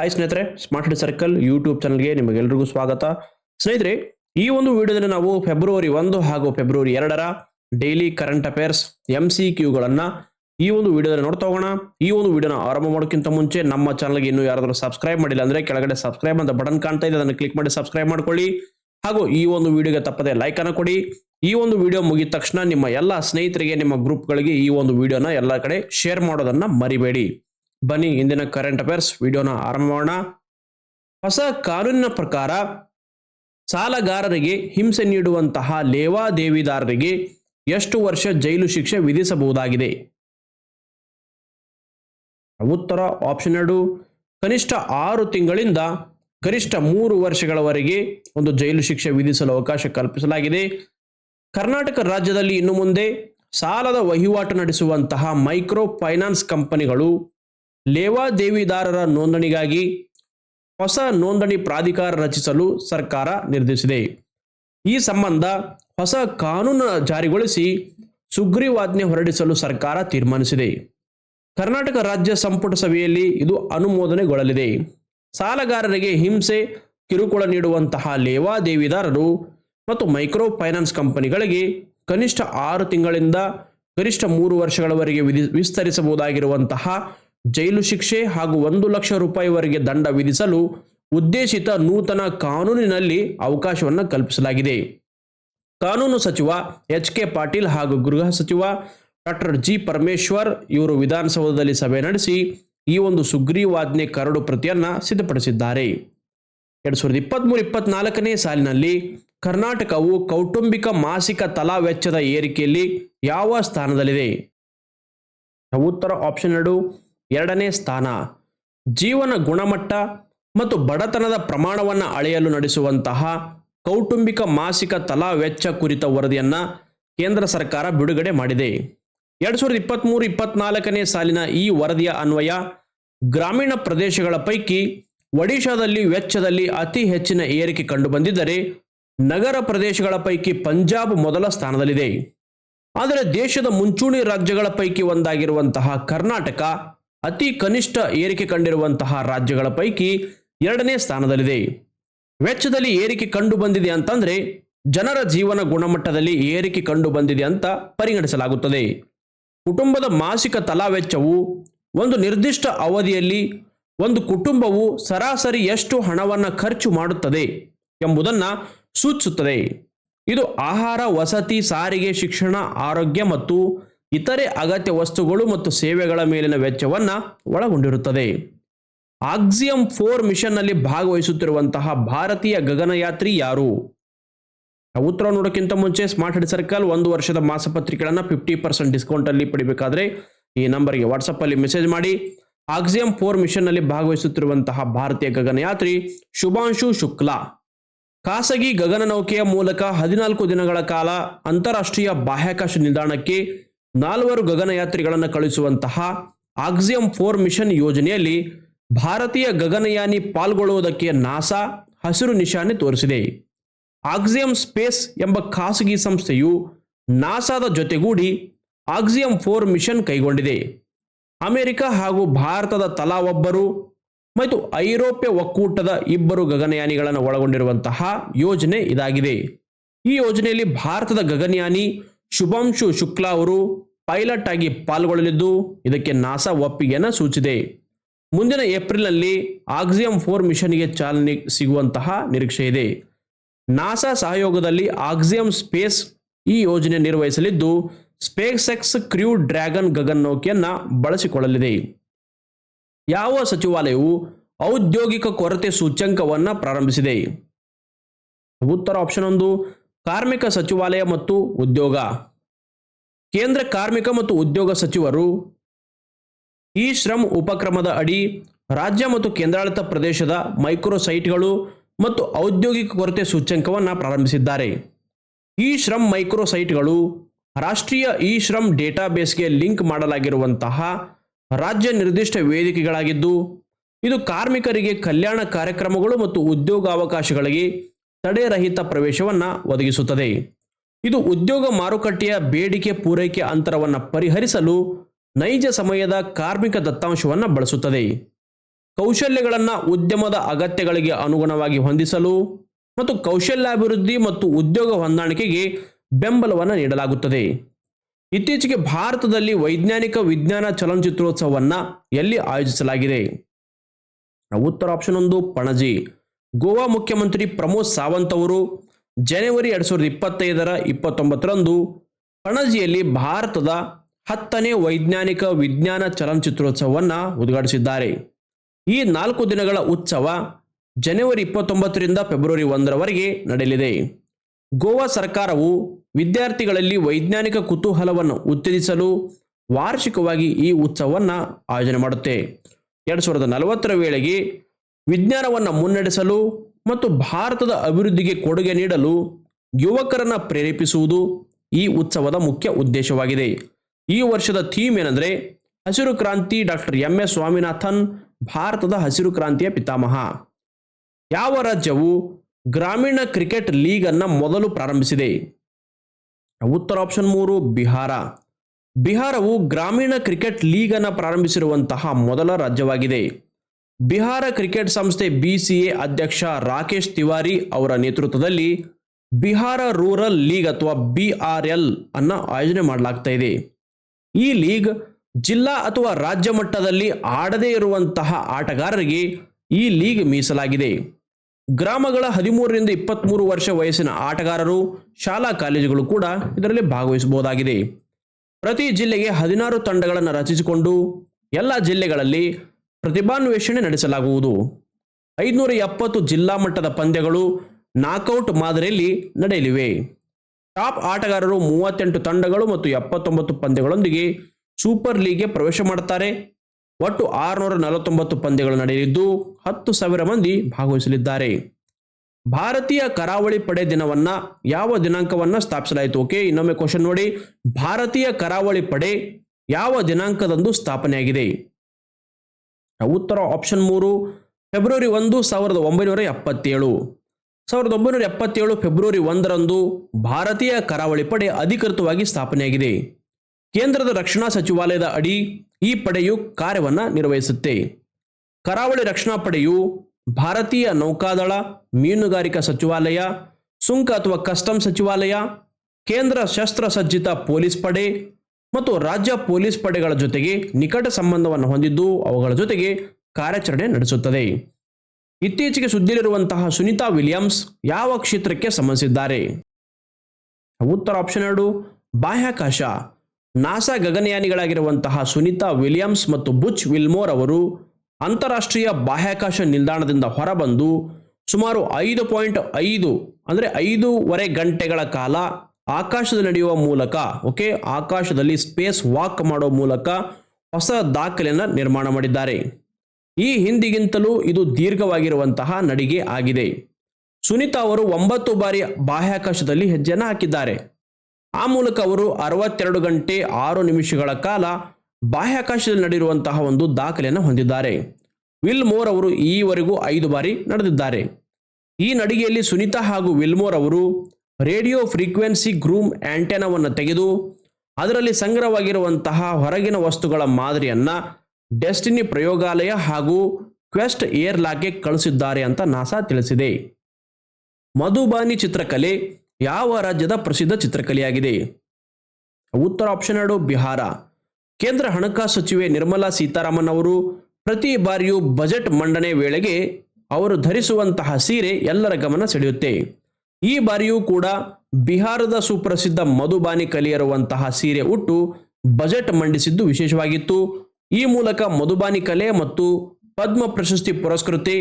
Hi ಸ್ನೇಹಿತರೆ smart circle YouTube ಚಾನಲ್ಗೆ ನಿಮಗೆಲ್ಲರಿಗೂ ಸ್ವಾಗತ. ಸ್ನೇಹಿತರೆ, ಈ ಒಂದು ವಿಡಿಯೋದಲ್ಲಿ ನಾವು ಫೆಬ್ರವರಿ ಒಂದು ಹಾಗೂ ಫೆಬ್ರವರಿ ಎರಡರ daily current affairs M C ಕ್ಯೂಗಳನ್ನು ಈ ಒಂದು ವಿಡಿಯೋದಲ್ಲಿ ನೋಡ್ತಾ ಹೋಗೋಣ. ಈ ಒಂದು ವಿಡಿಯೋನ ಆರಂಭ ಮಾಡೋಕ್ಕಿಂತ ಮುಂಚೆ ನಮ್ಮ ಚಾನಲ್ಗೆ ಇನ್ನೂ ಯಾರಾದರೂ ಸಬ್ಸ್ಕ್ರೈಬ್ ಮಾಡಿಲ್ಲ ಅಂದರೆ ಕೆಳಗಡೆ ಸಬ್ಸ್ಕ್ರೈಬ್ ಅಂತ ಬಟನ್ ಕಾಣ್ತಾ ಇದೆ, ಅದನ್ನು ಕ್ಲಿಕ್ ಮಾಡಿ ಸಬ್ಸ್ಕ್ರೈಬ್ ಮಾಡ್ಕೊಳ್ಳಿ. ಹಾಗೂ ಈ ಒಂದು ವಿಡಿಯೋಗೆ ತಪ್ಪದೆ ಲೈಕ್ ಕೊಡಿ. ಈ ಒಂದು ವಿಡಿಯೋ ಮುಗಿದ ತಕ್ಷಣ ನಿಮ್ಮ ಎಲ್ಲ ಸ್ನೇಹಿತರಿಗೆ, ನಿಮ್ಮ ಗ್ರೂಪ್ಗಳಿಗೆ ಈ ಒಂದು ವಿಡಿಯೋನ ಎಲ್ಲ ಕಡೆ ಶೇರ್ ಮಾಡೋದನ್ನು ಮರಿಬೇಡಿ. ಬನ್ನಿ, ಇಂದಿನ ಕರೆಂಟ್ ಅಫೇರ್ಸ್ ವಿಡಿಯೋನ ಆರಂಭ ಮಾಡೋಣ. ಹೊಸ ಕಾನೂನಿನ ಪ್ರಕಾರ ಸಾಲಗಾರರಿಗೆ ಹಿಂಸೆ ನೀಡುವಂತಹ ಲೇವಾದೇವಿದಾರರಿಗೆ ಎಷ್ಟು ವರ್ಷ ಜೈಲು ಶಿಕ್ಷೆ ವಿಧಿಸಬಹುದಾಗಿದೆ? ಉತ್ತರ ಆಪ್ಷನ್ ಎರಡು, ಕನಿಷ್ಠ ಆರು ತಿಂಗಳಿಂದ ಗರಿಷ್ಠ ಮೂರು ವರ್ಷಗಳವರೆಗೆ ಒಂದು ಜೈಲು ಶಿಕ್ಷೆ ವಿಧಿಸಲು ಅವಕಾಶ ಕಲ್ಪಿಸಲಾಗಿದೆ. ಕರ್ನಾಟಕ ರಾಜ್ಯದಲ್ಲಿ ಇನ್ನು ಮುಂದೆ ಸಾಲದ ವಹಿವಾಟು ನಡೆಸುವಂತಹ ಮೈಕ್ರೋ ಫೈನಾನ್ಸ್ ಕಂಪನಿಗಳು ಲೇವಾದೇವಿದಾರರ ನೋಂದಣಿಗಾಗಿ ಹೊಸ ನೋಂದಣಿ ಪ್ರಾಧಿಕಾರ ರಚಿಸಲು ಸರ್ಕಾರ ನಿರ್ಧರಿಸಿದೆ. ಈ ಸಂಬಂಧ ಹೊಸ ಕಾನೂನು ಜಾರಿಗೊಳಿಸಿ ಸುಗ್ರೀವಾಜ್ಞೆ ಹೊರಡಿಸಲು ಸರ್ಕಾರ ತೀರ್ಮಾನಿಸಿದೆ. ಕರ್ನಾಟಕ ರಾಜ್ಯ ಸಂಪುಟ ಸಭೆಯಲ್ಲಿ ಇದು ಅನುಮೋದನೆಗೊಳ್ಳಲಿದೆ. ಸಾಲಗಾರರಿಗೆ ಹಿಂಸೆ, ಕಿರುಕುಳ ನೀಡುವಂತಹ ಲೇವಾದೇವಿದಾರರು ಮತ್ತು ಮೈಕ್ರೋ ಫೈನಾನ್ಸ್ ಕಂಪನಿಗಳಿಗೆ ಕನಿಷ್ಠ ಆರು ತಿಂಗಳಿಂದ ಗರಿಷ್ಠ ಮೂರು ವರ್ಷಗಳವರೆಗೆ ವಿಸ್ತರಿಸಬಹುದಾಗಿರುವಂತಹ ಜೈಲು ಶಿಕ್ಷೆ ಹಾಗೂ ಒಂದು ಲಕ್ಷ ರೂಪಾಯಿವರೆಗೆ ದಂಡ ವಿಧಿಸಲು ಉದ್ದೇಶಿತ ನೂತನ ಕಾನೂನಿನಲ್ಲಿ ಅವಕಾಶವನ್ನು ಕಲ್ಪಿಸಲಾಗಿದೆ. ಕಾನೂನು ಸಚಿವ ಎಚ್ ಕೆ ಪಾಟೀಲ್ ಹಾಗೂ ಗೃಹ ಸಚಿವ ಡಾಕ್ಟರ್ ಜಿ ಪರಮೇಶ್ವರ್ ಇವರು ವಿಧಾನಸೌಧದಲ್ಲಿ ಸಭೆ ನಡೆಸಿ ಈ ಒಂದು ಸುಗ್ರೀವಾಜ್ಞೆ ಕರಡು ಪ್ರತಿಯನ್ನ ಸಿದ್ಧಪಡಿಸಿದ್ದಾರೆ. ಎರಡ್ ಸಾವಿರದ ಇಪ್ಪತ್ಮೂರು ಇಪ್ಪತ್ನಾಲ್ಕನೇ ಸಾಲಿನಲ್ಲಿ ಕರ್ನಾಟಕವು ಕೌಟುಂಬಿಕ ಮಾಸಿಕ ತಲಾ ವೆಚ್ಚದ ಏರಿಕೆಯಲ್ಲಿ ಯಾವ ಸ್ಥಾನದಲ್ಲಿದೆ? ಉತ್ತರ ಆಪ್ಷನ್ ಎರಡು ಎರಡನೇ ಸ್ಥಾನ, ಜೀವನ ಗುಣಮಟ್ಟ ಮತ್ತು ಬಡತನದ ಪ್ರಮಾಣವನ್ನು ಅಳೆಯಲು ನಡೆಸುವಂತಹ ಕೌಟುಂಬಿಕ ಮಾಸಿಕ ತಲಾ ವೆಚ್ಚ ಕುರಿತ ವರದಿಯನ್ನು ಕೇಂದ್ರ ಸರ್ಕಾರ ಬಿಡುಗಡೆ ಮಾಡಿದೆ. ಎರಡು ಸಾವಿರದ ಇಪ್ಪತ್ತ್ಮೂರು ಇಪ್ಪತ್ನಾಲ್ಕನೇ ಸಾಲಿನ ಈ ವರದಿಯ ಅನ್ವಯ ಗ್ರಾಮೀಣ ಪ್ರದೇಶಗಳ ಪೈಕಿ ಒಡಿಶಾದಲ್ಲಿ ವೆಚ್ಚದಲ್ಲಿ ಅತಿ ಹೆಚ್ಚಿನ ಏರಿಕೆ ಕಂಡುಬಂದಿದ್ದರೆ ನಗರ ಪ್ರದೇಶಗಳ ಪೈಕಿ ಪಂಜಾಬ್ ಮೊದಲ ಸ್ಥಾನದಲ್ಲಿದೆ. ಆದರೆ ದೇಶದ ಮುಂಚೂಣಿ ರಾಜ್ಯಗಳ ಪೈಕಿ ಒಂದಾಗಿರುವಂತಹ ಕರ್ನಾಟಕ ಅತಿ ಕನಿಷ್ಠ ಏರಿಕೆ ಕಂಡಿರುವಂತಹ ರಾಜ್ಯಗಳ ಪೈಕಿ ಎರಡನೇ ಸ್ಥಾನದಲ್ಲಿದೆ. ವೆಚ್ಚದಲ್ಲಿ ಏರಿಕೆ ಕಂಡು ಬಂದಿದೆ ಅಂತಂದ್ರೆ ಜನರ ಜೀವನ ಗುಣಮಟ್ಟದಲ್ಲಿ ಏರಿಕೆ ಕಂಡು ಬಂದಿದೆ ಅಂತ ಪರಿಗಣಿಸಲಾಗುತ್ತದೆ. ಕುಟುಂಬದ ಮಾಸಿಕ ತಲಾ ವೆಚ್ಚವು ಒಂದು ನಿರ್ದಿಷ್ಟ ಅವಧಿಯಲ್ಲಿ ಒಂದು ಕುಟುಂಬವು ಸರಾಸರಿ ಎಷ್ಟು ಹಣವನ್ನು ಖರ್ಚು ಮಾಡುತ್ತದೆ ಎಂಬುದನ್ನು ಸೂಚಿಸುತ್ತದೆ. ಇದು ಆಹಾರ, ವಸತಿ, ಸಾರಿಗೆ, ಶಿಕ್ಷಣ, ಆರೋಗ್ಯ ಮತ್ತು ಇತರೆ ಅಗತ್ಯ ವಸ್ತುಗಳು ಮತ್ತು ಸೇವೆಗಳ ಮೇಲಿನ ವೆಚ್ಚವನ್ನು ಒಳಗೊಂಡಿರುತ್ತದೆ. ಆಕ್ಸಿಯಂ ಫೋರ್ ಮಿಷನ್ನಲ್ಲಿ ಭಾಗವಹಿಸುತ್ತಿರುವಂತಹ ಭಾರತೀಯ ಗಗನಯಾತ್ರಿ ಯಾರು? ಉತ್ತರ ನೋಡೋಕ್ಕಿಂತ ಮುಂಚೆ ಸ್ಮಾರ್ಟ್ ಹೆಡ್ ಸರ್ಕಲ್ ಒಂದು ವರ್ಷದ ಮಾಸಪತ್ರಿಕೆಗಳನ್ನು ಫಿಫ್ಟಿ ಪರ್ಸೆಂಟ್ ಡಿಸ್ಕೌಂಟಲ್ಲಿ ಪಡಿಬೇಕಾದ್ರೆ ಈ ನಂಬರ್ಗೆ ವಾಟ್ಸಪ್ಪಲ್ಲಿ ಮೆಸೇಜ್ ಮಾಡಿ. ಆಕ್ಸಿಯಂ ಫೋರ್ ಮಿಷನ್ನಲ್ಲಿ ಭಾಗವಹಿಸುತ್ತಿರುವಂತಹ ಭಾರತೀಯ ಗಗನಯಾತ್ರಿ ಶುಭಾಂಶು ಶುಕ್ಲಾ. ಖಾಸಗಿ ಗಗನನೌಕೆಯ ಮೂಲಕ ಹದಿನಾಲ್ಕು ದಿನಗಳ ಕಾಲ ಅಂತಾರಾಷ್ಟ್ರೀಯ ಬಾಹ್ಯಾಕಾಶ ನಿಲ್ದಾಣಕ್ಕೆ ನಾಲ್ವರು ಗಗನಯಾತ್ರಿಗಳನ್ನು ಕಳುಹಿಸುವಂತಹ ಆಕ್ಸಿಯಂ ಫೋರ್ ಮಿಷನ್ ಯೋಜನೆಯಲ್ಲಿ ಭಾರತೀಯ ಗಗನಯಾನಿ ಪಾಲ್ಗೊಳ್ಳುವುದಕ್ಕೆ ನಾಸಾ ಹಸಿರು ನಿಶಾನೆ ತೋರಿಸಿದೆ. ಆಕ್ಸಿಯಂ ಸ್ಪೇಸ್ ಎಂಬ ಖಾಸಗಿ ಸಂಸ್ಥೆಯು ನಾಸಾದ ಜೊತೆಗೂಡಿ ಆಕ್ಸಿಯಂ ಫೋರ್ ಮಿಷನ್ ಕೈಗೊಂಡಿದೆ. ಅಮೆರಿಕ ಹಾಗೂ ಭಾರತದ ತಲಾ ಒಬ್ಬರು ಮತ್ತು ಐರೋಪ್ಯ ಒಕ್ಕೂಟದ ಇಬ್ಬರು ಗಗನಯಾನಿಗಳನ್ನು ಒಳಗೊಂಡಿರುವಂತಹ ಯೋಜನೆ ಇದಾಗಿದೆ. ಈ ಯೋಜನೆಯಲ್ಲಿ ಭಾರತದ ಗಗನಯಾನಿ ಶುಭಾಂಶು ಶುಕ್ಲಾ ಅವರು ಪೈಲಟ್ ಆಗಿ ಪಾಲ್ಗೊಳ್ಳಲಿದ್ದು ಇದಕ್ಕೆ ನಾಸಾ ಒಪ್ಪಿಗೆಯನ್ನು ಸೂಚಿದೆ ಮುಂದಿನ ಏಪ್ರಿಲ್ನಲ್ಲಿ ಆಕ್ಸಿಯಂ ಫೋರ್ ಮಿಷನ್ಗೆ ಚಾಲನೆ ಸಿಗುವಂತಹ ನಿರೀಕ್ಷೆ ಇದೆ. ನಾಸಾ ಸಹಯೋಗದಲ್ಲಿ ಆಕ್ಸಿಯಂ ಸ್ಪೇಸ್ ಈ ಯೋಜನೆ ನಿರ್ವಹಿಸಲಿದ್ದು ಸ್ಪೇಸ್ ಎಕ್ಸ್ ಕ್ರ್ಯೂ ಡ್ರ್ಯಾಗನ್ ಗಗನ್ ನೌಕೆಯನ್ನ ಬಳಸಿಕೊಳ್ಳಲಿದೆ. ಯಾವ ಸಚಿವಾಲಯವು ಔದ್ಯೋಗಿಕ ಕೊರತೆ ಸೂಚ್ಯಂಕವನ್ನು ಪ್ರಾರಂಭಿಸಿದೆ? ಉತ್ತರ ಆಪ್ಷನ್ ಒಂದು ಕಾರ್ಮಿಕ ಸಚಿವಾಲಯ ಮತ್ತು ಉದ್ಯೋಗ. ಕೇಂದ್ರ ಕಾರ್ಮಿಕ ಮತ್ತು ಉದ್ಯೋಗ ಸಚಿವರು ಈ ಶ್ರಮ್ ಉಪಕ್ರಮದ ಅಡಿ ರಾಜ್ಯ ಮತ್ತು ಕೇಂದ್ರಾಡಳಿತ ಪ್ರದೇಶದ ಮೈಕ್ರೋ ಸೈಟ್ಗಳು ಮತ್ತು ಔದ್ಯೋಗಿಕ ಕೊರತೆ ಸೂಚ್ಯಂಕವನ್ನು ಪ್ರಾರಂಭಿಸಿದ್ದಾರೆ. ಈ ಶ್ರಮ್ ಮೈಕ್ರೋ ಸೈಟ್ಗಳು ರಾಷ್ಟ್ರೀಯ ಇ ಶ್ರಮ್ ಡೇಟಾಬೇಸ್ಗೆ ಲಿಂಕ್ ಮಾಡಲಾಗಿರುವಂತಹ ರಾಜ್ಯ ನಿರ್ದಿಷ್ಟ ವೇದಿಕೆಗಳಾಗಿದ್ದು, ಇದು ಕಾರ್ಮಿಕರಿಗೆ ಕಲ್ಯಾಣ ಕಾರ್ಯಕ್ರಮಗಳು ಮತ್ತು ಉದ್ಯೋಗಾವಕಾಶಗಳಿಗೆ ತಡೆರಹಿತ ಪ್ರವೇಶವನ್ನು ಒದಗಿಸುತ್ತದೆ. ಇದು ಉದ್ಯೋಗ ಮಾರುಕಟ್ಟೆಯ ಬೇಡಿಕೆ ಪೂರೈಕೆ ಅಂತರವನ್ನು ಪರಿಹರಿಸಲು ನೈಜ ಸಮಯದ ಕಾರ್ಮಿಕ ದತ್ತಾಂಶವನ್ನು ಬಳಸುತ್ತದೆ. ಕೌಶಲ್ಯಗಳನ್ನು ಉದ್ಯಮದ ಅಗತ್ಯಗಳಿಗೆ ಅನುಗುಣವಾಗಿ ಹೊಂದಿಸಲು ಮತ್ತು ಕೌಶಲ್ಯಾಭಿವೃದ್ಧಿ ಮತ್ತು ಉದ್ಯೋಗ ಹೊಂದಾಣಿಕೆಗೆ ಬೆಂಬಲವನ್ನು ನೀಡಲಾಗುತ್ತದೆ. ಇತ್ತೀಚೆಗೆ ಭಾರತದಲ್ಲಿ ವೈಜ್ಞಾನಿಕ ವಿಜ್ಞಾನ ಚಲನಚಿತ್ರೋತ್ಸವವನ್ನು ಎಲ್ಲಿ ಆಯೋಜಿಸಲಾಗಿದೆ? ಉತ್ತರ ಆಪ್ಷನ್ ಒಂದು, ಪಣಜಿ. ಗೋವಾ ಮುಖ್ಯಮಂತ್ರಿ ಪ್ರಮೋದ್ ಸಾವಂತ್ ಅವರು ಜನವರಿ ಎರಡು ಸಾವಿರದ ಇಪ್ಪತ್ತೈದರ ಇಪ್ಪತ್ತೊಂಬತ್ತರಂದು ಪಣಜಿಯಲ್ಲಿ ಭಾರತದ ಹತ್ತನೇ ವೈಜ್ಞಾನಿಕ ವಿಜ್ಞಾನ ಚಲನಚಿತ್ರೋತ್ಸವವನ್ನು ಉದ್ಘಾಟಿಸಿದ್ದಾರೆ. ಈ ನಾಲ್ಕು ದಿನಗಳ ಉತ್ಸವ ಜನವರಿ ಇಪ್ಪತ್ತೊಂಬತ್ತರಿಂದ ಫೆಬ್ರವರಿ ಒಂದರವರೆಗೆ ನಡೆಯಲಿದೆ. ಗೋವಾ ಸರ್ಕಾರವು ವಿದ್ಯಾರ್ಥಿಗಳಲ್ಲಿ ವೈಜ್ಞಾನಿಕ ಕುತೂಹಲವನ್ನು ಉತ್ತೇಜಿಸಲು ವಾರ್ಷಿಕವಾಗಿ ಈ ಉತ್ಸವವನ್ನು ಆಯೋಜನೆ ಮಾಡುತ್ತೆ. ಎರಡು ಸಾವಿರದ ನಲವತ್ತರ ವೇಳೆಗೆ ವಿಜ್ಞಾನವನ್ನು ಮುನ್ನಡೆಸಲು ಮತ್ತು ಭಾರತದ ಅಭಿವೃದ್ಧಿಗೆ ಕೊಡುಗೆ ನೀಡಲು ಯುವಕರನ್ನು ಪ್ರೇರೇಪಿಸುವುದು ಈ ಉತ್ಸವದ ಮುಖ್ಯ ಉದ್ದೇಶವಾಗಿದೆ. ಈ ವರ್ಷದ ಥೀಮ್ ಏನಂದ್ರೆ ಹಸಿರು ಕ್ರಾಂತಿ ಡಾಕ್ಟರ್ ಎಂ ಎಸ್ ಸ್ವಾಮಿನಾಥನ್, ಭಾರತದ ಹಸಿರು ಕ್ರಾಂತಿಯ ಪಿತಾಮಹ. ಯಾವ ರಾಜ್ಯವು ಗ್ರಾಮೀಣ ಕ್ರಿಕೆಟ್ ಲೀಗ್ ಅನ್ನ ಮೊದಲು ಪ್ರಾರಂಭಿಸಿದೆ? ಉತ್ತರ ಆಪ್ಷನ್ ಮೂರು, ಬಿಹಾರ. ಬಿಹಾರವು ಗ್ರಾಮೀಣ ಕ್ರಿಕೆಟ್ ಲೀಗ್ ಅನ್ನು ಪ್ರಾರಂಭಿಸಿರುವಂತಹ ಮೊದಲ ರಾಜ್ಯವಾಗಿದೆ. ಬಿಹಾರ ಕ್ರಿಕೆಟ್ ಸಂಸ್ಥೆ ಬಿಸಿಎ ಅಧ್ಯಕ್ಷ ರಾಕೇಶ್ ತಿವಾರಿ ಅವರ ನೇತೃತ್ವದಲ್ಲಿ ಬಿಹಾರ ರೂರಲ್ ಲೀಗ್ ಅಥವಾ ಬಿ ಆರ್ ಎಲ್ ಅನ್ನ ಆಯೋಜನೆ ಮಾಡಲಾಗ್ತಾ ಇದೆ. ಈ ಲೀಗ್ ಜಿಲ್ಲಾ ಅಥವಾ ರಾಜ್ಯ ಮಟ್ಟದಲ್ಲಿ ಆಡದೇ ಇರುವಂತಹ ಆಟಗಾರರಿಗೆ ಈ ಲೀಗ್ ಮೀಸಲಾಗಿದೆ. ಗ್ರಾಮಗಳ ಹದಿಮೂರರಿಂದ ಇಪ್ಪತ್ತ್ಮೂರು ವರ್ಷ ವಯಸ್ಸಿನ ಆಟಗಾರರು, ಶಾಲಾ ಕಾಲೇಜುಗಳು ಕೂಡ ಇದರಲ್ಲಿ ಭಾಗವಹಿಸಬಹುದಾಗಿದೆ. ಪ್ರತಿ ಜಿಲ್ಲೆಗೆ ಹದಿನಾರು ತಂಡಗಳನ್ನು ರಚಿಸಿಕೊಂಡು, ಎಲ್ಲ ಜಿಲ್ಲೆಗಳಲ್ಲಿ ಪ್ರತಿಭಾನ್ವೇಷಣೆ ನಡೆಸಲಾಗುವುದು. ಐದುನೂರ ಎಪ್ಪತ್ತು ಜಿಲ್ಲಾ ಮಟ್ಟದ ಪಂದ್ಯಗಳು ನಾಕೌಟ್ ಮಾದರಿಯಲ್ಲಿ ನಡೆಯಲಿವೆ. ಟಾಪ್ ಆಟಗಾರರು ಮೂವತ್ತೆಂಟು ತಂಡಗಳು ಮತ್ತು ಎಪ್ಪತ್ತೊಂಬತ್ತು ಪಂದ್ಯಗಳೊಂದಿಗೆ ಸೂಪರ್ ಲೀಗ್ಗೆ ಪ್ರವೇಶ ಮಾಡುತ್ತಾರೆ. ಒಟ್ಟು ಆರುನೂರ ನಲವತ್ತೊಂಬತ್ತು ಪಂದ್ಯಗಳು ನಡೆಯಲಿದ್ದು, ಹತ್ತು ಸಾವಿರ ಮಂದಿ ಭಾಗವಹಿಸಲಿದ್ದಾರೆ. ಭಾರತೀಯ ಕರಾವಳಿ ಪಡೆ ದಿನವನ್ನ ಯಾವ ದಿನಾಂಕವನ್ನ ಸ್ಥಾಪಿಸಲಾಯಿತು? ಓಕೆ, ಇನ್ನೊಮ್ಮೆ ಕ್ವಶನ್ ನೋಡಿ. ಭಾರತೀಯ ಕರಾವಳಿ ಪಡೆ ಯಾವ ದಿನಾಂಕದಂದು ಸ್ಥಾಪನೆಯಾಗಿದೆ? ಉತ್ತರ ಆಪ್ಷನ್ ಮೂರು ಫೆಬ್ರವರಿ ಒಂದು, ಸಾವಿರದ ಒಂಬೈನೂರ ಎಪ್ಪತ್ತೇಳು. ಸಾವಿರದ ಒಂಬೈನೂರ ಎಪ್ಪತ್ತೇಳು ಫೆಬ್ರವರಿ ಒಂದರಂದು ಭಾರತೀಯ ಕರಾವಳಿ ಪಡೆ ಅಧಿಕೃತವಾಗಿ ಸ್ಥಾಪನೆಯಾಗಿದೆ. ಕೇಂದ್ರದ ರಕ್ಷಣಾ ಸಚಿವಾಲಯದ ಅಡಿ ಈ ಪಡೆಯು ಕಾರ್ಯವನ್ನು ನಿರ್ವಹಿಸುತ್ತೆ. ಕರಾವಳಿ ರಕ್ಷಣಾ ಪಡೆಯು ಭಾರತೀಯ ನೌಕಾದಳ, ಮೀನುಗಾರಿಕಾ ಸಚಿವಾಲಯ, ಸುಂಕ ಅಥವಾ ಕಸ್ಟಮ್ ಸಚಿವಾಲಯ, ಕೇಂದ್ರ ಶಸ್ತ್ರಸಜ್ಜಿತ ಪೊಲೀಸ್ ಪಡೆ ಮತ್ತು ರಾಜ್ಯ ಪೊಲೀಸ್ ಪಡೆಗಳ ಜೊತೆಗೆ ನಿಕಟ ಸಂಬಂಧವನ್ನು ಹೊಂದಿದ್ದು ಅವುಗಳ ಜೊತೆಗೆ ಕಾರ್ಯಾಚರಣೆ ನಡೆಸುತ್ತದೆ. ಇತ್ತೀಚೆಗೆ ಸುದ್ದಿಯಲ್ಲಿರುವಂತಹ ಸುನೀತಾ ವಿಲಿಯಮ್ಸ್ ಯಾವ ಕ್ಷೇತ್ರಕ್ಕೆ ಸಂಬಂಧಿಸಿದ್ದಾರೆ? ಉತ್ತರ ಆಪ್ಷನ್ ಎರಡು, ಬಾಹ್ಯಾಕಾಶ. ನಾಸಾ ಗಗನಯಾನಿಗಳಾಗಿರುವಂತಹ ಸುನೀತಾ ವಿಲಿಯಮ್ಸ್ ಮತ್ತು ಬುಚ್ ವಿಲ್ಮೋರ್ ಅವರು ಅಂತಾರಾಷ್ಟ್ರೀಯ ಬಾಹ್ಯಾಕಾಶ ನಿಲ್ದಾಣದಿಂದ ಹೊರಬಂದು ಸುಮಾರು ಐದು ಪಾಯಿಂಟ್ ಐದು ಅಂದರೆ ಐದೂವರೆ ಗಂಟೆಗಳ ಕಾಲ ಆಕಾಶದಲ್ಲಿ ನಡೆಯುವ ಮೂಲಕ ಓಕೆ ಆಕಾಶದಲ್ಲಿ ಸ್ಪೇಸ್ ವಾಕ್ ಮಾಡೋ ಮೂಲಕ ಹೊಸ ದಾಖಲೆಯನ್ನು ನಿರ್ಮಾಣ ಮಾಡಿದ್ದಾರೆ. ಈ ಹಿಂದಿಗಿಂತಲೂ ಇದು ದೀರ್ಘವಾಗಿರುವಂತಹ ನಡಿಗೆ ಆಗಿದೆ. ಸುನೀತಾ ಅವರು ಒಂಬತ್ತು ಬಾರಿ ಬಾಹ್ಯಾಕಾಶದಲ್ಲಿ ಹೆಜ್ಜೆಯನ್ನು ಹಾಕಿದ್ದಾರೆ. ಆ ಮೂಲಕ ಅವರು ಅರವತ್ತೆರಡು ಗಂಟೆ ಆರು ನಿಮಿಷಗಳ ಕಾಲ ಬಾಹ್ಯಾಕಾಶದಲ್ಲಿ ನಡೆದಿರುವಂತಹ ಒಂದು ದಾಖಲೆಯನ್ನು ಹೊಂದಿದ್ದಾರೆ. ವಿಲ್ಮೋರ್ ಅವರು ಈವರೆಗೂ ಐದು ಬಾರಿ ನಡೆದಿದ್ದಾರೆ. ಈ ನಡಿಗೆಯಲ್ಲಿ ಸುನೀತಾ ಹಾಗೂ ವಿಲ್ಮೋರ್ ಅವರು ರೇಡಿಯೋ ಫ್ರೀಕ್ವೆನ್ಸಿ ಗ್ರೂಮ್ ಆ್ಯಂಟೆನಾವನ್ನು ತೆಗೆದು ಅದರಲ್ಲಿ ಸಂಗ್ರಹವಾಗಿರುವಂತಹ ಹೊರಗಿನ ವಸ್ತುಗಳ ಮಾದರಿಯನ್ನು ಡೆಸ್ಟಿನಿ ಪ್ರಯೋಗಾಲಯ ಹಾಗೂ ಕ್ವೆಸ್ಟ್ ಏರ್ ಲಾಕ್ಗೆ ಕಳಿಸಿದ್ದಾರೆ ಅಂತ ನಾಸಾ ತಿಳಿಸಿದೆ. ಮಧುಬಾನಿ ಚಿತ್ರಕಲೆ ಯಾವ ರಾಜ್ಯದ ಪ್ರಸಿದ್ಧ ಚಿತ್ರಕಲೆಯಾಗಿದೆ? ಉತ್ತರ ಆಪ್ಷನ್ ಎರಡು, ಬಿಹಾರ. ಕೇಂದ್ರ ಹಣಕಾಸು ಸಚಿವೆ ನಿರ್ಮಲಾ ಸೀತಾರಾಮನ್ ಅವರು ಪ್ರತಿ ಬಾರಿಯೂ ಬಜೆಟ್ ಮಂಡನೆ ವೇಳೆಗೆ ಅವರು ಧರಿಸುವಂತಹ ಸೀರೆ ಎಲ್ಲರ ಗಮನ ಸೆಳೆಯುತ್ತೆ. ಈ ಬಾರಿಯೂ ಕೂಡ ಬಿಹಾರದ ಸುಪ್ರಸಿದ್ಧ ಮಧುಬಾನಿ ಕಲಿಯರುವಂತಹ ಸೀರೆ ಉಟ್ಟು ಬಜೆಟ್ ಮಂಡಿಸಿದ್ದು ವಿಶೇಷವಾಗಿತ್ತು. ಈ ಮೂಲಕ ಮಧುಬಾನಿ ಕಲೆ ಮತ್ತು ಪದ್ಮ ಪ್ರಶಸ್ತಿ ಪುರಸ್ಕೃತಿ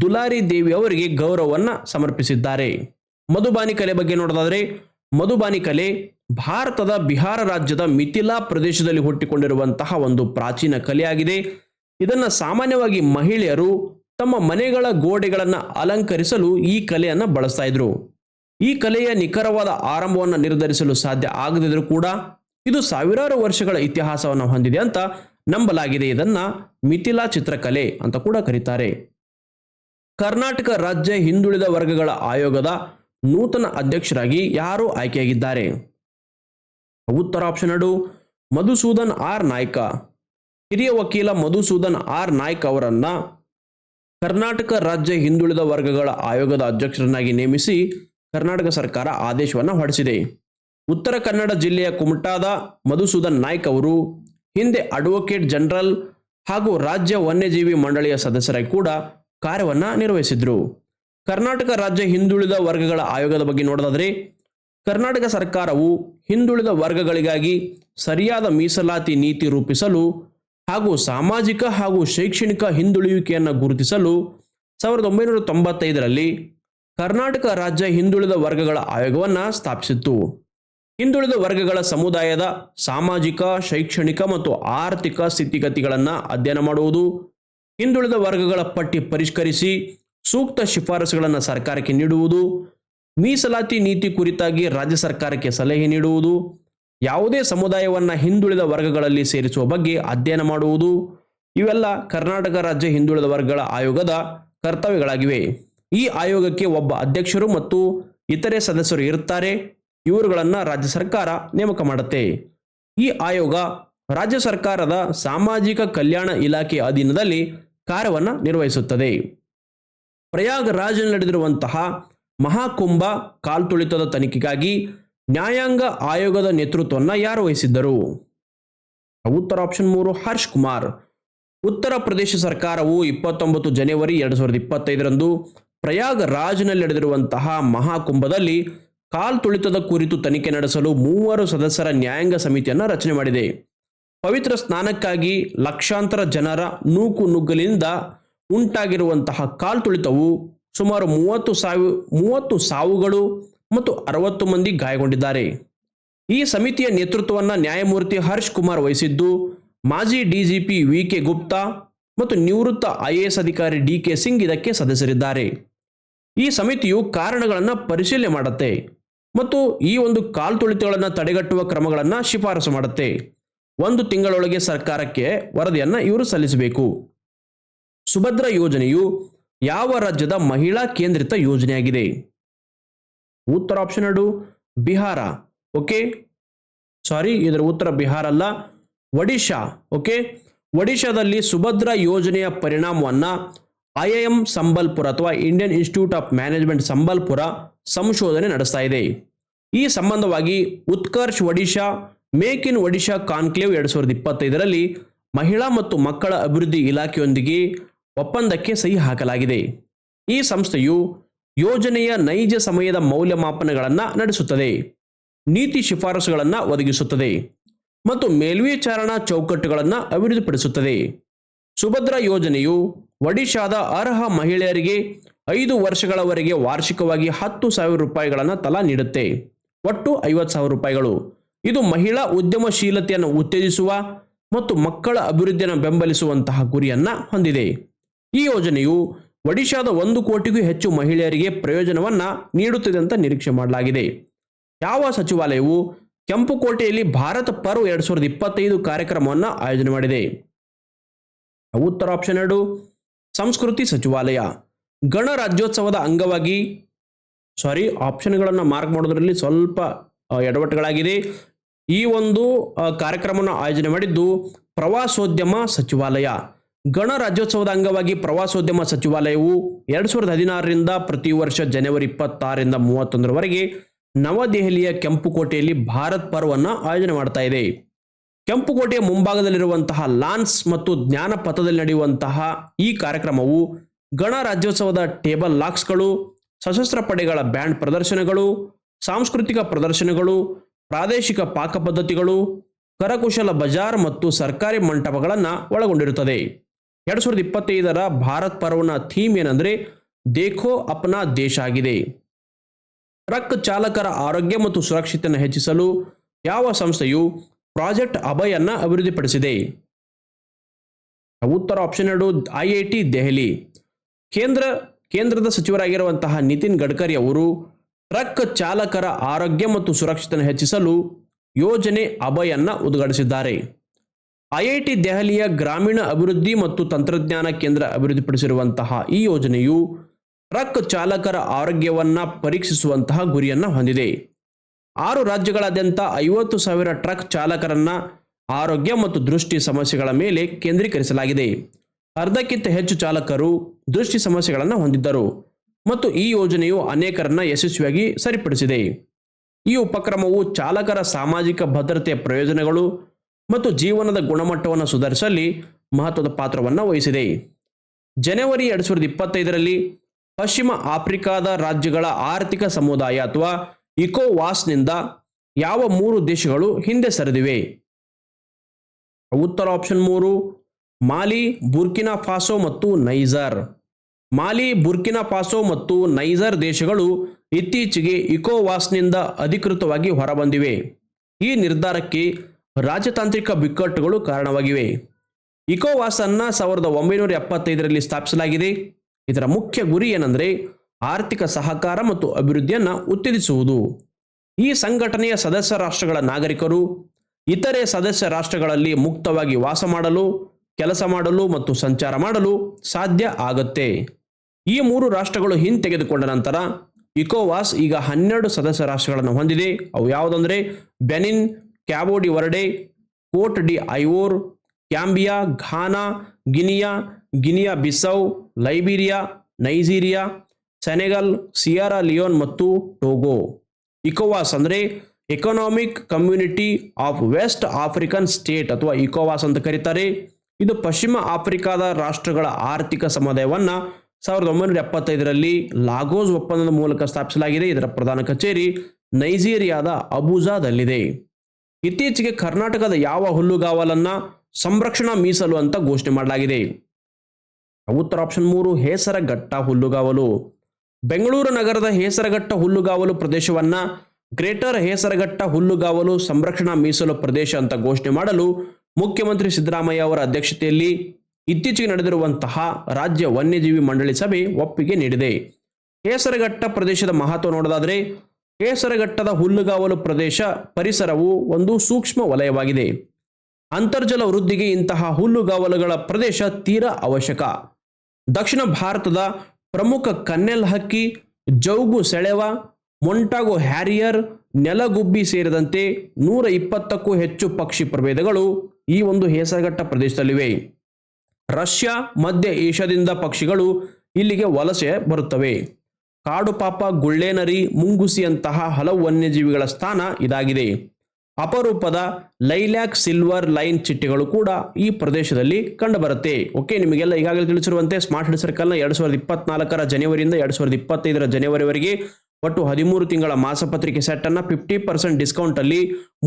ದುಲಾರಿ ದೇವಿ ಅವರಿಗೆ ಗೌರವವನ್ನು ಸಮರ್ಪಿಸಿದ್ದಾರೆ. ಮಧುಬಾನಿ ಕಲೆ ಬಗ್ಗೆ ನೋಡೋದಾದರೆ, ಮಧುಬಾನಿ ಕಲೆ ಭಾರತದ ಬಿಹಾರ ರಾಜ್ಯದ ಮಿಥಿಲಾ ಪ್ರದೇಶದಲ್ಲಿ ಹುಟ್ಟಿಕೊಂಡಿರುವಂತಹ ಒಂದು ಪ್ರಾಚೀನ ಕಲೆಯಾಗಿದೆ. ಇದನ್ನು ಸಾಮಾನ್ಯವಾಗಿ ಮಹಿಳೆಯರು ತಮ್ಮ ಮನೆಗಳ ಗೋಡೆಗಳನ್ನು ಅಲಂಕರಿಸಲು ಈ ಕಲೆಯನ್ನು ಬಳಸ್ತಾ ಇದ್ರು. ಈ ಕಲೆಯ ನಿಖರವಾದ ಆರಂಭವನ್ನು ನಿರ್ಧರಿಸಲು ಸಾಧ್ಯ ಆಗದಿದ್ದರೂ ಕೂಡ ಇದು ಸಾವಿರಾರು ವರ್ಷಗಳ ಇತಿಹಾಸವನ್ನು ಹೊಂದಿದೆ ಅಂತ ನಂಬಲಾಗಿದೆ. ಇದನ್ನ ಮಿಥಿಲಾ ಚಿತ್ರಕಲೆ ಅಂತ ಕೂಡ ಕರೀತಾರೆ. ಕರ್ನಾಟಕ ರಾಜ್ಯ ಹಿಂದುಳಿದ ವರ್ಗಗಳ ಆಯೋಗದ ನೂತನ ಅಧ್ಯಕ್ಷರಾಗಿ ಯಾರು ಆಯ್ಕೆಯಾಗಿದ್ದಾರೆ? ಉತ್ತರ ಆಪ್ಷನ್ ಎರಡು, ಮಧುಸೂದನ್ ಆರ್ ನಾಯ್ಕ. ಹಿರಿಯ ವಕೀಲ ಮಧುಸೂದನ್ ಆರ್ ನಾಯ್ಕ ಅವರನ್ನ ಕರ್ನಾಟಕ ರಾಜ್ಯ ಹಿಂದುಳಿದ ವರ್ಗಗಳ ಆಯೋಗದ ಅಧ್ಯಕ್ಷರನ್ನಾಗಿ ನೇಮಿಸಿ ಕರ್ನಾಟಕ ಸರ್ಕಾರ ಆದೇಶವನ್ನು ಹೊರಡಿಸಿದೆ. ಉತ್ತರ ಕನ್ನಡ ಜಿಲ್ಲೆಯ ಕುಮಟಾದ ಮಧುಸೂದನ್ ನಾಯ್ಕ್ ಅವರು, ಹಿಂದೆ ಅಡ್ವೊಕೇಟ್ ಜನರಲ್ ಹಾಗೂ ರಾಜ್ಯ ವನ್ಯಜೀವಿ ಮಂಡಳಿಯ ಸದಸ್ಯರಾಗಿ ಕೂಡ ಕಾರ್ಯವನ್ನು ನಿರ್ವಹಿಸಿದ್ರು. ಕರ್ನಾಟಕ ರಾಜ್ಯ ಹಿಂದುಳಿದ ವರ್ಗಗಳ ಆಯೋಗದ ಬಗ್ಗೆ ನೋಡೋದಾದರೆ, ಕರ್ನಾಟಕ ಸರ್ಕಾರವು ಹಿಂದುಳಿದ ವರ್ಗಗಳಿಗಾಗಿ ಸರಿಯಾದ ಮೀಸಲಾತಿ ನೀತಿ ರೂಪಿಸಲು ಹಾಗೂ ಸಾಮಾಜಿಕ ಹಾಗೂ ಶೈಕ್ಷಣಿಕ ಹಿಂದುಳಿಯುವಿಕೆಯನ್ನು ಗುರುತಿಸಲು ಸಾವಿರದ ಒಂಬೈನೂರ ತೊಂಬತ್ತೈದರಲ್ಲಿ ಕರ್ನಾಟಕ ರಾಜ್ಯ ಹಿಂದುಳಿದ ವರ್ಗಗಳ ಆಯೋಗವನ್ನು ಸ್ಥಾಪಿಸಿತ್ತು. ಹಿಂದುಳಿದ ವರ್ಗಗಳ ಸಮುದಾಯದ ಸಾಮಾಜಿಕ, ಶೈಕ್ಷಣಿಕ ಮತ್ತು ಆರ್ಥಿಕ ಸ್ಥಿತಿಗತಿಗಳನ್ನು ಅಧ್ಯಯನ ಮಾಡುವುದು, ಹಿಂದುಳಿದ ವರ್ಗಗಳ ಪಟ್ಟಿ ಪರಿಷ್ಕರಿಸಿ ಸೂಕ್ತ ಶಿಫಾರಸುಗಳನ್ನು ಸರ್ಕಾರಕ್ಕೆ ನೀಡುವುದು, ಮೀಸಲಾತಿ ನೀತಿ ಕುರಿತಾಗಿ ರಾಜ್ಯ ಸರ್ಕಾರಕ್ಕೆ ಸಲಹೆ ನೀಡುವುದು, ಯಾವುದೇ ಸಮುದಾಯವನ್ನು ಹಿಂದುಳಿದ ವರ್ಗಗಳಲ್ಲಿ ಸೇರಿಸುವ ಬಗ್ಗೆ ಅಧ್ಯಯನ ಮಾಡುವುದು, ಇವೆಲ್ಲ ಕರ್ನಾಟಕ ರಾಜ್ಯ ಹಿಂದುಳಿದ ವರ್ಗಗಳ ಆಯೋಗದ ಕರ್ತವ್ಯಗಳಾಗಿವೆ. ಈ ಆಯೋಗಕ್ಕೆ ಒಬ್ಬ ಅಧ್ಯಕ್ಷರು ಮತ್ತು ಇತರೆ ಸದಸ್ಯರು ಇರುತ್ತಾರೆ. ಇವರುಗಳನ್ನು ರಾಜ್ಯ ಸರ್ಕಾರ ನೇಮಕ ಮಾಡುತ್ತೆ. ಈ ಆಯೋಗ ರಾಜ್ಯ ಸರ್ಕಾರದ ಸಾಮಾಜಿಕ ಕಲ್ಯಾಣ ಇಲಾಖೆ ಅಧೀನದಲ್ಲಿ ಕಾರ್ಯವನ್ನು ನಿರ್ವಹಿಸುತ್ತದೆ. ಪ್ರಯಾಗರಾಜ್ನಲ್ಲಿ ನಡೆದಿರುವಂತಹ ಮಹಾಕುಂಭ ಕಾಲ್ತುಳಿತದ ತನಿಖೆಗಾಗಿ ನ್ಯಾಯಾಂಗ ಆಯೋಗದ ನೇತೃತ್ವವನ್ನು ಯಾರು ವಹಿಸಿದ್ದರು? ಉತ್ತರ ಆಪ್ಷನ್ ಮೂರು, ಹರ್ಷ್ ಕುಮಾರ್. ಉತ್ತರ ಪ್ರದೇಶ ಸರ್ಕಾರವು ಇಪ್ಪತ್ತೊಂಬತ್ತು ಜನವರಿ ಎರಡು ಸಾವಿರದ ಇಪ್ಪತ್ತೈದರಂದು ಪ್ರಯಾಗರಾಜ್ನಲ್ಲಿ ನಡೆದಿರುವಂತಹ ಮಹಾಕುಂಭದಲ್ಲಿ ಕಾಲ್ತುಳಿತದ ಕುರಿತು ತನಿಖೆ ನಡೆಸಲು ಮೂವರು ಸದಸ್ಯರ ನ್ಯಾಯಾಂಗ ಸಮಿತಿಯನ್ನು ರಚನೆ ಮಾಡಿದೆ. ಪವಿತ್ರ ಸ್ನಾನಕ್ಕಾಗಿ ಲಕ್ಷಾಂತರ ಜನರ ನೂಕು ನುಗ್ಗಲಿನಿಂದ ಉಂಟಾಗಿರುವಂತಹ ಕಾಲ್ತುಳಿತವು ಸುಮಾರು ಮೂವತ್ತು ಸಾವು ಮೂವತ್ತು ಸಾವುಗಳು ಮತ್ತು ಅರವತ್ತು ಮಂದಿ ಗಾಯಗೊಂಡಿದ್ದಾರೆ. ಈ ಸಮಿತಿಯ ನೇತೃತ್ವವನ್ನು ನ್ಯಾಯಮೂರ್ತಿ ಹರ್ಷ್ ಕುಮಾರ್ ವಹಿಸಿದ್ದು, ಮಾಜಿ ಡಿಜಿಪಿ ವಿ ಕೆ ಗುಪ್ತಾ ಮತ್ತು ನಿವೃತ್ತ ಐಎಎಸ್ ಅಧಿಕಾರಿ ಡಿ ಕೆ ಸಿಂಗ್ ಇದಕ್ಕೆ ಸದಸ್ಯರಿದ್ದಾರೆ. ಈ ಸಮಿತಿಯು ಕಾರಣಗಳನ್ನು ಪರಿಶೀಲನೆ ಮಾಡುತ್ತೆ ಮತ್ತು ಈ ಒಂದು ಕಾಲ್ತುಳಿತಗಳನ್ನು ತಡೆಗಟ್ಟುವ ಕ್ರಮಗಳನ್ನು ಶಿಫಾರಸು ಮಾಡುತ್ತೆ. ಒಂದು ತಿಂಗಳೊಳಗೆ ಸರ್ಕಾರಕ್ಕೆ ವರದಿಯನ್ನು ಇವರು ಸಲ್ಲಿಸಬೇಕು. ಸುಭದ್ರ ಯೋಜನೆಯು ಯಾವ ರಾಜ್ಯದ ಮಹಿಳಾ ಕೇಂದ್ರಿತ ಯೋಜನೆಯಾಗಿದೆ? ಉತ್ತರ ಆಪ್ಷನ್ ಎರಡು, ಬಿಹಾರ, ಓಕೆ? ಸಾರಿ, ಇದರ ಉತ್ತರ ಬಿಹಾರ ಅಲ್ಲ, ಒಡಿಶಾ, ಓಕೆ? ಒಡಿಶಾದಲ್ಲಿ ಸುಭದ್ರ ಯೋಜನೆಯ ಪರಿಣಾಮವನ್ನು ಐ ಐ ಎಂ ಸಂಬಲ್ಪುರ ಅಥವಾ Indian institute of management Sambalpur ಸಂಶೋಧನೆ ನಡೆಸ್ತಾ ಇದೆ. ಈ ಸಂಬಂಧವಾಗಿ Utkarsh Odisha make in Odisha conclave ಎರಡು ಸಾವಿರದ ಇಪ್ಪತ್ತೈದರಲ್ಲಿ ಮಹಿಳಾ ಮತ್ತು ಮಕ್ಕಳ ಅಭಿವೃದ್ಧಿ ಇಲಾಖೆಯೊಂದಿಗೆ ಒಪ್ಪಂದಕ್ಕೆ ಸಹಿ ಹಾಕಲಾಗಿದೆ. ಈ ಸಂಸ್ಥೆಯು ಯೋಜನೆಯ ನೈಜ ಸಮಯದ ಮೌಲ್ಯಮಾಪನಗಳನ್ನು ನಡೆಸುತ್ತದೆ. ನೀತಿ ಶಿಫಾರಸುಗಳನ್ನು ಒದಗಿಸುತ್ತದೆ ಮತ್ತು ಮೇಲ್ವಿಚಾರಣಾ ಚೌಕಟ್ಟುಗಳನ್ನು ಅಭಿವೃದ್ಧಿಪಡಿಸುತ್ತದೆ. ಸುಭದ್ರ ಯೋಜನೆಯು ಒಡಿಶಾದ ಅರ್ಹ ಮಹಿಳೆಯರಿಗೆ ಐದು ವರ್ಷಗಳವರೆಗೆ ವಾರ್ಷಿಕವಾಗಿ ಹತ್ತು ಸಾವಿರ ರೂಪಾಯಿಗಳನ್ನು ತಲಾ ನೀಡುತ್ತೆ. ಒಟ್ಟು ಐವತ್ತು ಸಾವಿರ ರೂಪಾಯಿಗಳು. ಇದು ಮಹಿಳಾ ಉದ್ಯಮಶೀಲತೆಯನ್ನು ಉತ್ತೇಜಿಸುವ ಮತ್ತು ಮಕ್ಕಳ ಅಭಿವೃದ್ಧಿಯನ್ನು ಬೆಂಬಲಿಸುವಂತಹ ಗುರಿಯನ್ನು ಹೊಂದಿದೆ. ಈ ಯೋಜನೆಯು ಒಡಿಶಾದ ಒಂದು ಕೋಟಿಗೂ ಹೆಚ್ಚು ಮಹಿಳೆಯರಿಗೆ ಪ್ರಯೋಜನವನ್ನು ನೀಡುತ್ತದೆ ಅಂತ ನಿರೀಕ್ಷೆ ಮಾಡಲಾಗಿದೆ. ಯಾವ ಸಚಿವಾಲಯವು ಕೆಂಪುಕೋಟೆಯಲ್ಲಿ ಭಾರತ ಪರ್ವ್ ಎರಡು ಸಾವಿರದ ಇಪ್ಪತ್ತೈದು ಕಾರ್ಯಕ್ರಮವನ್ನು ಆಯೋಜನೆ ಮಾಡಿದೆ. ಉತ್ತರ ಆಪ್ಷನ್ ಎರಡು. ಸಂಸ್ಕೃತಿ ಸಚಿವಾಲಯ. ಗಣರಾಜ್ಯೋತ್ಸವದ ಅಂಗವಾಗಿ ಸಾರಿ ಆಪ್ಷನ್ಗಳನ್ನು ಮಾರ್ಕ್ ಮಾಡೋದ್ರಲ್ಲಿ ಸ್ವಲ್ಪ ಎಡವಟ್ಟುಗಳಾಗಿದೆ. ಈ ಒಂದು ಕಾರ್ಯಕ್ರಮವನ್ನು ಆಯೋಜನೆ ಮಾಡಿದ್ದು ಪ್ರವಾಸೋದ್ಯಮ ಸಚಿವಾಲಯ. ಗಣರಾಜ್ಯೋತ್ಸವದ ಅಂಗವಾಗಿ ಪ್ರವಾಸೋದ್ಯಮ ಸಚಿವಾಲಯವು ಎರಡು ಸಾವಿರದ ಹದಿನಾರರಿಂದ ಪ್ರತಿ ವರ್ಷ ಜನವರಿ ಇಪ್ಪತ್ತಾರರಿಂದ ಮೂವತ್ತೊಂದರವರೆಗೆ ನವದೆಹಲಿಯ ಕೆಂಪುಕೋಟೆಯಲ್ಲಿ ಭಾರತ್ ಪರ್ವನ್ನು ಆಯೋಜನೆ ಮಾಡ್ತಾ ಇದೆ. ಕೆಂಪುಕೋಟೆಯ ಮುಂಭಾಗದಲ್ಲಿರುವಂತಹ ಲಾನ್ಸ್ ಮತ್ತು ಜ್ಞಾನ ಪಥದಲ್ಲಿ ನಡೆಯುವಂತಹ ಈ ಕಾರ್ಯಕ್ರಮವು ಗಣರಾಜ್ಯೋತ್ಸವದ ಟೇಬಲ್ ಲಾಕ್ಸ್ಗಳು, ಸಶಸ್ತ್ರ ಪಡೆಗಳ ಬ್ಯಾಂಡ್ ಪ್ರದರ್ಶನಗಳು, ಸಾಂಸ್ಕೃತಿಕ ಪ್ರದರ್ಶನಗಳು, ಪ್ರಾದೇಶಿಕ ಪಾಕ ಪದ್ಧತಿಗಳು, ಕರಕುಶಲ ಬಜಾರ್ ಮತ್ತು ಸರ್ಕಾರಿ ಮಂಟಪಗಳನ್ನು ಒಳಗೊಂಡಿರುತ್ತದೆ. ಎರಡು ಸಾವಿರದ ಇಪ್ಪತ್ತೈದರ ಭಾರತ್ ಪರ್ವನ ಥೀಮ್ ಏನಂದ್ರೆ ದೇಖೋ ಅಪ್ನಾ ದೇಶ ಆಗಿದೆ. ಟ್ರಕ್ ಚಾಲಕರ ಆರೋಗ್ಯ ಮತ್ತು ಸುರಕ್ಷತೆಯನ್ನು ಹೆಚ್ಚಿಸಲು ಯಾವ ಸಂಸ್ಥೆಯು ಪ್ರಾಜೆಕ್ಟ್ ಅಭಯನ್ನ ಅಭಿವೃದ್ಧಿಪಡಿಸಿದೆ. ಉತ್ತರ ಆಪ್ಷನ್ ಎರಡು, ಐ ದೆಹಲಿ. ಕೇಂದ್ರ, ಕೇಂದ್ರದ ಸಚಿವರಾಗಿರುವಂತಹ ನಿತಿನ್ ಗಡ್ಕರಿ ಅವರು ಟ್ರಕ್ ಚಾಲಕರ ಆರೋಗ್ಯ ಮತ್ತು ಸುರಕ್ಷತೆಯನ್ನು ಹೆಚ್ಚಿಸಲು ಯೋಜನೆ ಅಭಯನ್ನ ಉದ್ಘಾಟಿಸಿದ್ದಾರೆ. ಐಐಟಿ ದೆಹಲಿಯ ಗ್ರಾಮೀಣ ಅಭಿವೃದ್ಧಿ ಮತ್ತು ತಂತ್ರಜ್ಞಾನ ಕೇಂದ್ರ ಅಭಿವೃದ್ಧಿಪಡಿಸಿರುವಂತಹ ಈ ಯೋಜನೆಯು ಟ್ರಕ್ ಚಾಲಕರ ಆರೋಗ್ಯವನ್ನು ಪರೀಕ್ಷಿಸುವಂತಹ ಗುರಿಯನ್ನ ಹೊಂದಿದೆ. ಆರು ರಾಜ್ಯಗಳಾದ್ಯಂತ ಐವತ್ತು ಸಾವಿರ ಟ್ರಕ್ ಚಾಲಕರನ್ನ ಆರೋಗ್ಯ ಮತ್ತು ದೃಷ್ಟಿ ಸಮಸ್ಯೆಗಳ ಮೇಲೆ ಕೇಂದ್ರೀಕರಿಸಲಾಗಿದೆ. ಅರ್ಧಕ್ಕಿಂತ ಹೆಚ್ಚು ಚಾಲಕರು ದೃಷ್ಟಿ ಸಮಸ್ಯೆಗಳನ್ನು ಹೊಂದಿದ್ದರು ಮತ್ತು ಈ ಯೋಜನೆಯು ಅನೇಕರನ್ನ ಯಶಸ್ವಿಯಾಗಿ ಸರಿಪಡಿಸಿದೆ. ಈ ಉಪಕ್ರಮವು ಚಾಲಕರ ಸಾಮಾಜಿಕ ಭದ್ರತೆಯ ಪ್ರಯೋಜನಗಳು ಮತ್ತು ಜೀವನದ ಗುಣಮಟ್ಟವನ್ನು ಸುಧಾರಿಸಲಿ ಮಹತ್ವದ ಪಾತ್ರವನ್ನು ವಹಿಸಿದೆ. ಜನವರಿ ಎರಡು ಸಾವಿರದ ಇಪ್ಪತ್ತೈದರಲ್ಲಿ ಪಶ್ಚಿಮ ಆಫ್ರಿಕಾದ ರಾಜ್ಯಗಳ ಆರ್ಥಿಕ ಸಮುದಾಯ ಅಥವಾ ಇಕೋವಾಸ್ನಿಂದ ಯಾವ ಮೂರು ದೇಶಗಳು ಹಿಂದೆ ಸರಿದಿವೆ? ಉತ್ತರ ಆಪ್ಷನ್ ಮೂರು, ಮಾಲಿ, ಬುರ್ಕಿನಾ ಫಾಸೋ ಮತ್ತು ನೈಜರ್. ಮಾಲಿ, ಬುರ್ಕಿನಾ ಫಾಸೋ ಮತ್ತು ನೈಜರ್ ದೇಶಗಳು ಇತ್ತೀಚೆಗೆ ಇಕೋವಾಸ್ನಿಂದ ಅಧಿಕೃತವಾಗಿ ಹೊರಬಂದಿವೆ. ಈ ನಿರ್ಧಾರಕ್ಕೆ ರಾಜತಾಂತ್ರಿಕ ಬಿಕ್ಕಟ್ಟುಗಳು ಕಾರಣವಾಗಿವೆ. ಇಕೋವಾಸ್ ಅನ್ನ ಸಾವಿರದ ಒಂಬೈನೂರ ಎಪ್ಪತ್ತೈದರಲ್ಲಿ ಸ್ಥಾಪಿಸಲಾಗಿದೆ. ಇದರ ಮುಖ್ಯ ಗುರಿ ಏನೆಂದರೆ ಆರ್ಥಿಕ ಸಹಕಾರ ಮತ್ತು ಅಭಿವೃದ್ಧಿಯನ್ನು ಉತ್ತೇಜಿಸುವುದು. ಈ ಸಂಘಟನೆಯ ಸದಸ್ಯ ರಾಷ್ಟ್ರಗಳ ನಾಗರಿಕರು, ಇತರೆ ಸದಸ್ಯ ರಾಷ್ಟ್ರಗಳಲ್ಲಿ ಮುಕ್ತವಾಗಿ ವಾಸ ಮಾಡಲು, ಕೆಲಸ ಮಾಡಲು ಮತ್ತು ಸಂಚಾರ ಮಾಡಲು ಸಾಧ್ಯ ಆಗುತ್ತೆ. ಈ ಮೂರು ರಾಷ್ಟ್ರಗಳು ಹಿಂತೆಗೆದುಕೊಂಡ ನಂತರ ಇಕೋವಾಸ್ ಈಗ ಹನ್ನೆರಡು ಸದಸ್ಯ ರಾಷ್ಟ್ರಗಳನ್ನು ಹೊಂದಿದೆ. ಅವು ಯಾವುದಂದರೆ Benin, Cabo Verde, Cote d'Ivoire, Gambia, Ghana, Guinea Guinea Bissau Liberia, Nigeria Senegal, Sierra Leone ಮತ್ತು ಟೋಗೋ. ಇಕೋವಾಸ್ ಅಂದರೆ economic community of west African state ಅಥವಾ ಇಕೋವಾಸ್ ಅಂತ ಕರೀತಾರೆ. ಇದು ಪಶ್ಚಿಮ ಆಫ್ರಿಕಾದ ರಾಷ್ಟ್ರಗಳ ಆರ್ಥಿಕ ಸಮುದಾಯವನ್ನು ಸಾವಿರದ ಒಂಬೈನೂರ ಎಪ್ಪತ್ತೈದರಲ್ಲಿ ಲಾಗೋಸ್ ಒಪ್ಪಂದದ ಮೂಲಕ ಸ್ಥಾಪಿಸಲಾಗಿದೆ. ಇದರ ಪ್ರಧಾನ ಕಚೇರಿ ನೈಜೀರಿಯಾದ ಅಬುಜಾದಲ್ಲಿದೆ. ಇತ್ತೀಚೆಗೆ ಕರ್ನಾಟಕದ ಯಾವ ಹುಲ್ಲುಗಾವಲನ್ನ ಸಂರಕ್ಷಣಾ ಮೀಸಲು ಅಂತ ಘೋಷಣೆ ಮಾಡಲಾಗಿದೆ. ಉತ್ತರ ಆಪ್ಷನ್ ಮೂರು, ಹೇಸರಘಟ್ಟ ಹುಲ್ಲುಗಾವಲು. ಬೆಂಗಳೂರು ನಗರದ ಹೇಸರಘಟ್ಟ ಹುಲ್ಲುಗಾವಲು ಪ್ರದೇಶವನ್ನ ಗ್ರೇಟರ್ ಹೇಸರಘಟ್ಟ ಹುಲ್ಲುಗಾವಲು ಸಂರಕ್ಷಣಾ ಮೀಸಲು ಪ್ರದೇಶ ಅಂತ ಘೋಷಣೆ ಮಾಡಲು ಮುಖ್ಯಮಂತ್ರಿ ಸಿದ್ದರಾಮಯ್ಯ ಅವರ ಅಧ್ಯಕ್ಷತೆಯಲ್ಲಿ ಇತ್ತೀಚೆಗೆ ನಡೆದಿರುವಂತಹ ರಾಜ್ಯ ವನ್ಯಜೀವಿ ಮಂಡಳಿ ಸಭೆ ಒಪ್ಪಿಗೆ ನೀಡಿದೆ. ಹೇಸರಘಟ್ಟ ಪ್ರದೇಶದ ಮಹತ್ವ ನೋಡೋದಾದರೆ ಹೇಸರಘಟ್ಟದ ಹುಲ್ಲುಗಾವಲು ಪ್ರದೇಶ ಪರಿಸರವು ಒಂದು ಸೂಕ್ಷ್ಮ ವಲಯವಾಗಿದೆ. ಅಂತರ್ಜಲ ವೃದ್ಧಿಗೆ ಇಂತಹ ಹುಲ್ಲುಗಾವಲುಗಳ ಪ್ರದೇಶ ತೀರಾ ಅವಶ್ಯಕ. ದಕ್ಷಿಣ ಭಾರತದ ಪ್ರಮುಖ ಕನ್ನೆಲ್ ಹಕ್ಕಿ, ಜೌಗು ಸೆಳೆವ, ಮೊಂಟಾಗೊ ಹ್ಯಾರಿಯರ್, ನೆಲಗುಬ್ಬಿ ಸೇರಿದಂತೆ ನೂರ ಇಪ್ಪತ್ತಕ್ಕೂ ಹೆಚ್ಚು ಪಕ್ಷಿ ಪ್ರಭೇದಗಳು ಈ ಒಂದು ಹೇಸರಘಟ್ಟ ಪ್ರದೇಶದಲ್ಲಿವೆ. ರಷ್ಯಾ, ಮಧ್ಯ ಏಷ್ಯಾದಿಂದ ಪಕ್ಷಿಗಳು ಇಲ್ಲಿಗೆ ವಲಸೆ ಬರುತ್ತವೆ. ಕಾಡು ಪಾಪ ಗುಳ್ಳೇನರಿ ಮುಂಗುಸಿಯಂತಹ ಹಲವು ವನ್ಯಜೀವಿಗಳ ಸ್ಥಾನ ಇದಾಗಿದೆ. ಅಪರೂಪದ ಲೈಲ್ಯಾಕ್ ಸಿಲ್ವರ್ ಲೈನ್ ಚಿಟ್ಟೆಗಳು ಕೂಡ ಈ ಪ್ರದೇಶದಲ್ಲಿ ಕಂಡುಬರುತ್ತೆ. ಓಕೆ ನಿಮಗೆಲ್ಲ ಈಗಾಗಲೇ ತಿಳಿಸಿರುವಂತೆ ಸ್ಮಾರ್ಟ್ ಹಿಡ್ ಸರ್ಕಲ್ನ ಎರಡು ಸಾವಿರದ ಇಪ್ಪತ್ನಾಲ್ಕರ ಜನವರಿಯಿಂದ ಎರಡು ಸಾವಿರದ ಇಪ್ಪತ್ತೈದರ ಜನವರಿವರೆಗೆ ಒಟ್ಟು ಹದಿಮೂರು ತಿಂಗಳ ಮಾಸಪತ್ರಿಕೆ ಸೆಟ್ ಅನ್ನ ಫಿಫ್ಟಿ ಪರ್ಸೆಂಟ್ ಡಿಸ್ಕೌಂಟ್ ಅಲ್ಲಿ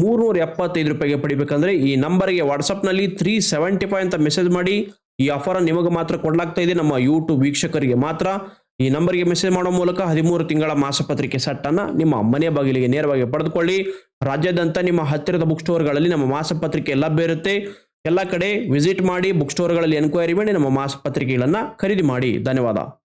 ಮೂರ್ನೂರ ಎಪ್ಪತ್ತೈದು ರೂಪಾಯಿಗೆ ಪಡಿಬೇಕಂದ್ರೆ ಈ ನಂಬರ್ಗೆ ವಾಟ್ಸಪ್ನಲ್ಲಿ ತ್ರೀ ಸೆವೆಂಟಿ ಫೈವ್ ಅಂತ ಮೆಸೇಜ್ ಮಾಡಿ ಈ ಆಫರ್ ನಿಮಗೆ ಮಾತ್ರ ಕೊಡಲಾಗ್ತಾ ಇದೆ. ನಮ್ಮ ಯೂಟ್ಯೂಬ್ ವೀಕ್ಷಕರಿಗೆ ಮಾತ್ರ ಈ ನಂಬರ್ಗೆ ಮೆಸೇಜ್ ಮಾಡೋ ಮೂಲಕ ಹದಿಮೂರು ತಿಂಗಳ ಮಾಸಪತ್ರಿಕೆ ಸೆಟ್ ಅನ್ನ ನಿಮ್ಮ ಮನೆ ಬಾಗಿಲಿಗೆ ನೇರವಾಗಿ ಪಡೆದುಕೊಳ್ಳಿ. ರಾಜ್ಯಾದ್ಯಂತ ನಿಮ್ಮ ಹತ್ತಿರದ ಬುಕ್ ಸ್ಟೋರ್ಗಳಲ್ಲಿ ನಮ್ಮ ಮಾಸಪತ್ರಿಕೆ ಲಭ್ಯ ಇರುತ್ತೆ. ಎಲ್ಲ ಕಡೆ ವಿಸಿಟ್ ಮಾಡಿ ಬುಕ್ ಸ್ಟೋರ್ಗಳಲ್ಲಿ ಎನ್ಕ್ವೈರಿ ಮಾಡಿ ನಮ್ಮ ಮಾಸಪತ್ರಿಕೆಗಳನ್ನು ಖರೀದಿ ಮಾಡಿ. ಧನ್ಯವಾದ.